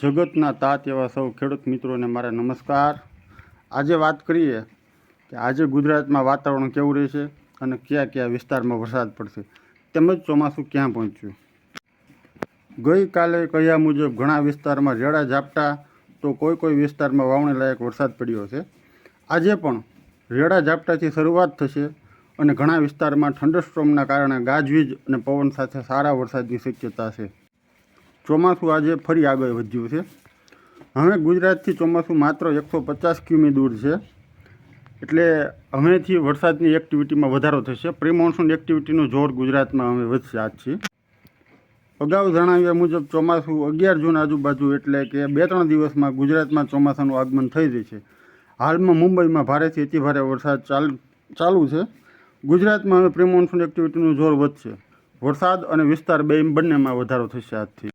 જગતના તાત એવા સૌ ખેડૂત મિત્રોને મારા નમસ્કાર. આજે વાત કરીએ કે આજે ગુજરાતમાં વાતાવરણ કેવું રહેશે અને કયા કયા વિસ્તારમાં વરસાદ પડશે. તેમજ ચોમાસું ક્યાં પહોંચ્યું? ગઈકાલે કહ્યા મુજબ ઘણા વિસ્તારમાં રેડા ઝાપટા તો કોઈ કોઈ વિસ્તારમાં વાવણી લાયક વરસાદ પડ્યો છે. આજે પણ રેડા ઝાપટાથી શરૂઆત થશે અને ઘણા વિસ્તારમાં થંડરસ્ટ્રોમના કારણે ગાજવીજ અને પવન સાથે સારા વરસાદની શક્યતા છે. ચોમાસું આજે ફરી આગળ વધ્યું છે. હવે ગુજરાતથી ચોમાસું માત્ર એકસો પચાસ કિમી દૂર છે. એટલે હવેથી વરસાદની એક્ટિવિટીમાં વધારો થશે. પ્રી મોન્સૂન એક્ટિવિટીનું જોર ગુજરાતમાં હવે વધશે આજથી અગાઉ જણાવ્યા મુજબ ચોમાસું અગિયાર જૂન આજુબાજુ એટલે કે બે ત્રણ દિવસમાં ગુજરાતમાં ચોમાસાનું આગમન થઈ જશે હાલમાં મુંબઈમાં ભારેથી અતિ ભારે વરસાદ ચાલ, ચાલુ છે. ગુજરાતમાં હવે પ્રી મોન્સૂન એક્ટિવિટીનું જોર વધશે. વરસાદ અને વિસ્તાર બે બંનેમાં વધારો થશે આજથી.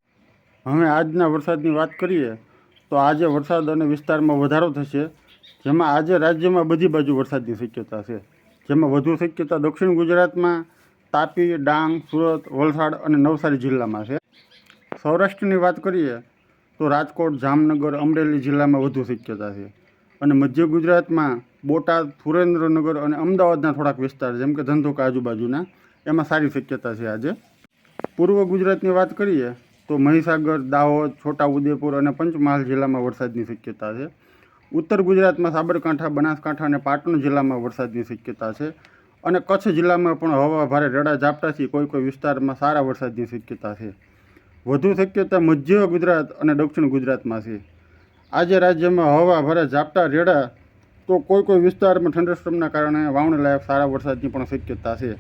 હવે આજના વરસાદની વાત કરીએ, તો આજે વરસાદ અને વિસ્તારમાં વધારો થશે, જેમાં આજે રાજ્યમાં બધી બાજુ વરસાદની શક્યતા છે. જેમાં વધુ શક્યતા દક્ષિણ ગુજરાતમાં તાપી, ડાંગ, સુરત, વલસાડ અને નવસારી જિલ્લામાં છે. સૌરાષ્ટ્રની વાત કરીએ, તો રાજકોટ, જામનગર, અમરેલી જિલ્લામાં વધુ શક્યતા છે. અને મધ્ય ગુજરાતમાં બોટાદ, સુરેન્દ્રનગર અને અમદાવાદના થોડાક વિસ્તાર, જેમ કે ધંધોકા આજુબાજુના, એમાં સારી શક્યતા છે આજે. પૂર્વ ગુજરાતની વાત કરીએ તો મહીસાગર, દાહોદ છોટાઉદેપુર અને પંચમહાલ જિલ્લામાં વરસાદની શક્યતા છે. ઉત્તર ગુજરાતમાં સાબરકાંઠા, બનાસકાંઠા અને પાટણ જિલ્લામાં વરસાદની શક્યતા છે અને કચ્છ જિલ્લામાં પણ હવા ભારે રેડા ઝાપટાથી કોઈ કોઈ વિસ્તારમાં સારા વરસાદની શક્યતા છે. વધુ શક્યતા મધ્ય ગુજરાત અને દક્ષિણ ગુજરાતમાં છે. આજે રાજ્યમાં હવા ભારે ઝાપટા, રેડા તો કોઈ કોઈ વિસ્તારમાં થંડરસ્ટોમના કારણે વાવણી લાયક સારા વરસાદની પણ શક્યતા છે.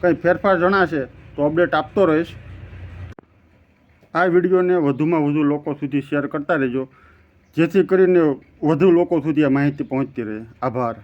કંઈ ફેરફાર જણાશે તો અપડેટ આપતો રહીશ. આ વિડીયોને વધુમાં વધુ લોકો સુધી શેર કરતા રહેજો. જેથી કરીને વધુ લોકો સુધી આ માહિતી પહોંચતી રહે. આભાર.